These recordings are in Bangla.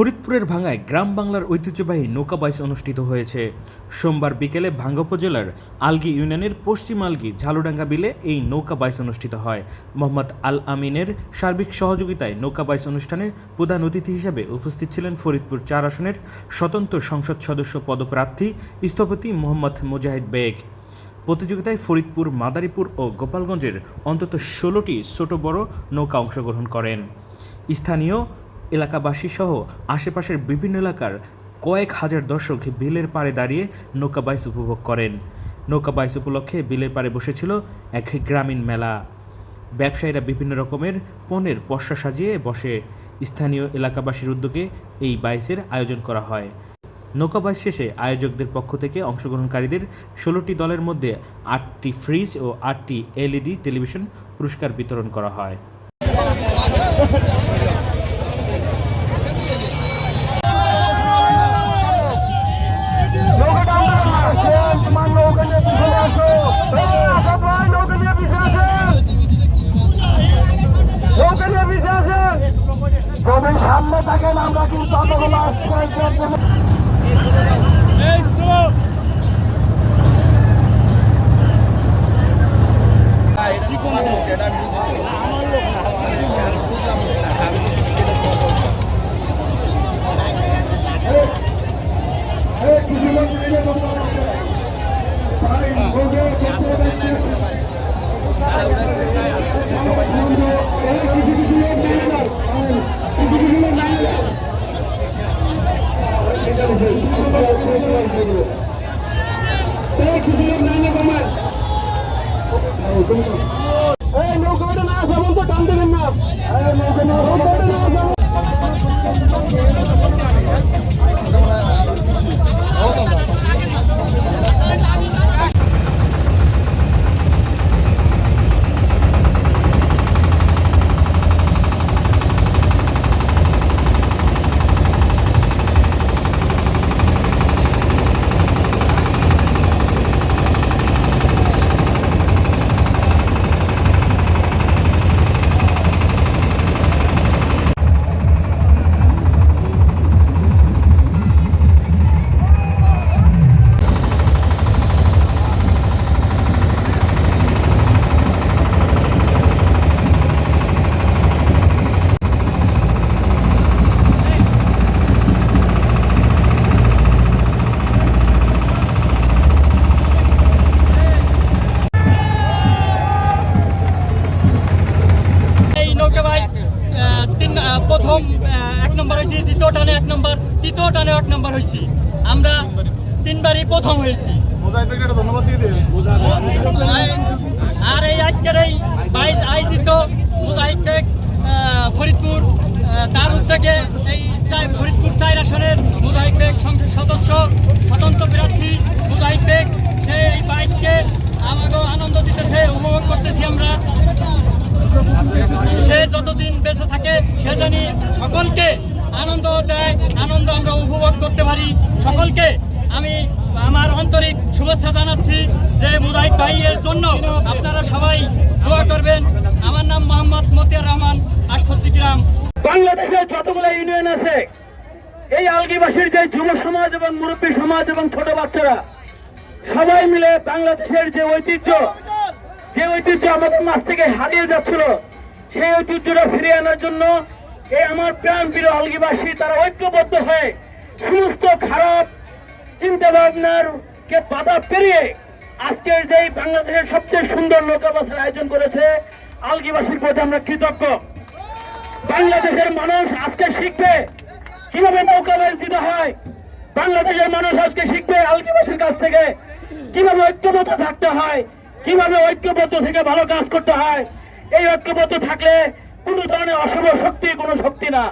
ফরিদপুরের ভাঙায় গ্রাম বাংলার ঐতিহ্যবাহী নৌকা বাইচ অনুষ্ঠিত হয়েছে। সোমবার বিকেলে ভাঙ্গা উপজেলার আলগি ইউনিয়নের পশ্চিম আলগি ঝালুডাঙ্গা বিলে এই নৌকা বাইচ অনুষ্ঠিত হয়। মোহাম্মদ আল আমিনের সার্বিক সহযোগিতায় নৌকা বাইচ অনুষ্ঠানে প্রধান অতিথি হিসেবে উপস্থিত ছিলেন ফরিদপুর চার আসনের স্বতন্ত্র সংসদ সদস্য পদপ্রার্থী স্থপতি মোহাম্মদ মুজাহিদ বেগ। প্রতিযোগিতায় ফরিদপুর, মাদারীপুর ও গোপালগঞ্জের অন্তত ষোলোটি ছোট বড় নৌকা অংশগ্রহণ করেন। স্থানীয় এলাকাবাসী সহ আশেপাশের বিভিন্ন এলাকার কয়েক হাজার দর্শক বিলের পাড়ে দাঁড়িয়ে নৌকা বাইচ উপভোগ করেন। নৌকা বাইচ উপলক্ষে বিলের পাড়ে বসেছিল এক গ্রামীণ মেলা। ব্যবসায়ীরা বিভিন্ন রকমের পণ্যের পসরা সাজিয়ে বসে। স্থানীয় এলাকাবাসীর উদ্যোগে এই বাইসের আয়োজন করা হয়। নৌকা বাইচ শেষে আয়োজকদের পক্ষ থেকে অংশগ্রহণকারীদের ষোলোটি দলের মধ্যে আটটি ফ্রিজ ও আটটি এলইডি টেলিভিশন পুরস্কার বিতরণ করা হয়। কিন্তু অতগুলো আসতে নৌকাটা না আসা বলতো টান দেবেন না নৌকা না প্রথম এক নম্বর হয়েছি, দ্বিতীয় টানে এক নম্বর, তৃতীয় টানে এক নম্বর হয়েছি। আমরা তিনবারই প্রথম হয়েছি। আর এই আজকের এই বাইশ আয়োজিত মুজাহিদ ফরিদপুর তার উদ্যোগে এই চাই- ফরিদপুর চার আসনের মুজাহিদ সংসদ সদস্য, স্বতন্ত্র প্রার্থী মুজাহিদ সে এই বাইচকে আমাকেও আনন্দ দিতেছে, উপভোগ করতেছি আমরা। যতদিন বেঁচে থাকে, সে জানি সকলকে আনন্দ দেয়, আনন্দ আমরা উপভোগ করতে পারি। সকলকে আমি আমার আন্তরিক শুভেচ্ছা জানাচ্ছি যে মুজাহিদ ভাইয়ের জন্য আপনারা সবাই দোয়া করবেন। আমার নাম মোহাম্মদ মতিয়ার রহমান আশফর্তি গ্রাম। বাংলাদেশের যতগুলো ইউনিয়ন আছে, এই আলগিবাসীর যে যুব সমাজ এবং মুরব্বী সমাজ এবং ছোট বাচ্চারা, সবাই মিলে বাংলাদেশের যে ঐতিহ্য যে ঐতিহ্য আমাদের মাছ থেকে হারিয়ে যাচ্ছিল সেই ঐতিহ্যটা ফিরিয়ে আনার জন্য এই আমার প্রাণ প্রিয় আলগিবাসী, তারা ঐক্যবদ্ধ হয়ে সমস্ত খারাপ চিন্তা ভাবনার কে বাধা পেরিয়ে আজকের যে বাংলাদেশের সবচেয়ে সুন্দর নৌকাবাসের আয়োজন করেছে, আলগিবাসীর প্রতি আমরা কৃতজ্ঞ। বাংলাদেশের মানুষ আজকে শিখবে কীভাবে নৌকা বাইচ দিতে হয়। বাংলাদেশের মানুষ আজকে শিখবে আলকিবাসীর কাছ থেকে কীভাবে ঐক্যবদ্ধ থাকতে হয়, কীভাবে ঐক্যবদ্ধ থেকে ভালো কাজ করতে হয়। এই ঐক্যবদ্ধ থাকলে কোনো ধরনের অশুভ শক্তি, কোনো শক্তি না।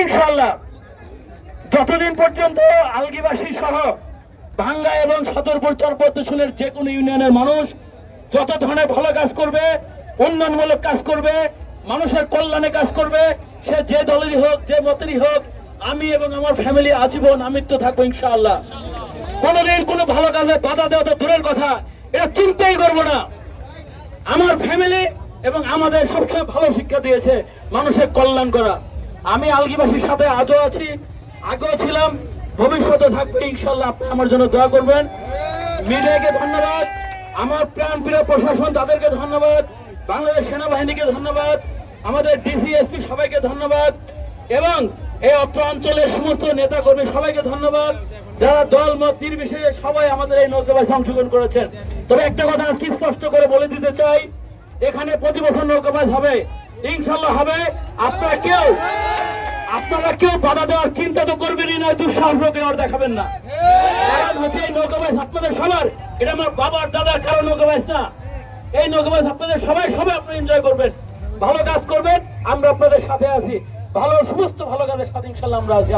ইনশাল্লাহ যতদিন পর্যন্ত আলগিবাসী সহ ভাঙ্গা এবং সদরপুর চরপদ্মশনের যে কোনো ইউনিয়নের মানুষ যত ধরনের ভালো কাজ করবে, উন্নয়নমূলক কাজ করবে, মানুষের কল্যাণে কাজ করবে, সে যে দলেরই হোক, যে মতেরই হোক, আমি এবং আমার ফ্যামিলি আজীবন আমিত্ব থাকব ইনশাআল্লাহ। কোনোদিন কোনো ভালো কাজে বাধা দেওয়া তো দূরের কথা, এটা চিন্তাই করব না। আমার ফ্যামিলি এবং আমাদের সবচেয়ে ভালো শিক্ষা দিয়েছে মানুষের কল্যাণ করা। আমি আলগিবাসীর সাথে আজও আছি, আগেও ছিলাম ভবিষ্যতে থাকবে, ইনশাল্লাহ আপনি আমার জন্য দোয়া করবেন। মিডিয়াকে ধন্যবাদ। আমার প্রাণ প্রিয় প্রশাসন, তাদেরকে ধন্যবাদ। বাংলাদেশ সেনাবাহিনীকে ধন্যবাদ। আমাদের ডিসিএসপি সবাইকে ধন্যবাদ। এবং এই অত্র অঞ্চলের সমস্ত নেতা কর্মী সবাইকে ধন্যবাদ। যারা দল, মত, নির্বিশেষে সবাই আমাদের এই নৌকাবাসে অংশগ্রহণ করেছেন। তবে একটা কথা আজকে স্পষ্ট করে বলে দিতে চাই। এখানে প্রতি বছর নৌকাবাস হবে। ইনশাল্লাহ হবে। আপনারা কেউ আপনারা কেউ বাধা দেওয়ার চিন্তা তো করবেনই না দুঃসাহস আর দেখাবেন না। হচ্ছে এই আপনাদের সবার। এটা আমার বাবার দাদার কারও নৌকাবাস না। এই নৌকাবাস আপনাদের সবাই সবাই আপনারা এনজয় করবেন। ভালো কাজ করবেন, আমরা আপনাদের সাথে আছি। ভালো, সমস্ত ভালো কাজের সাথে ইনশাল্লাহ আমরা আছি।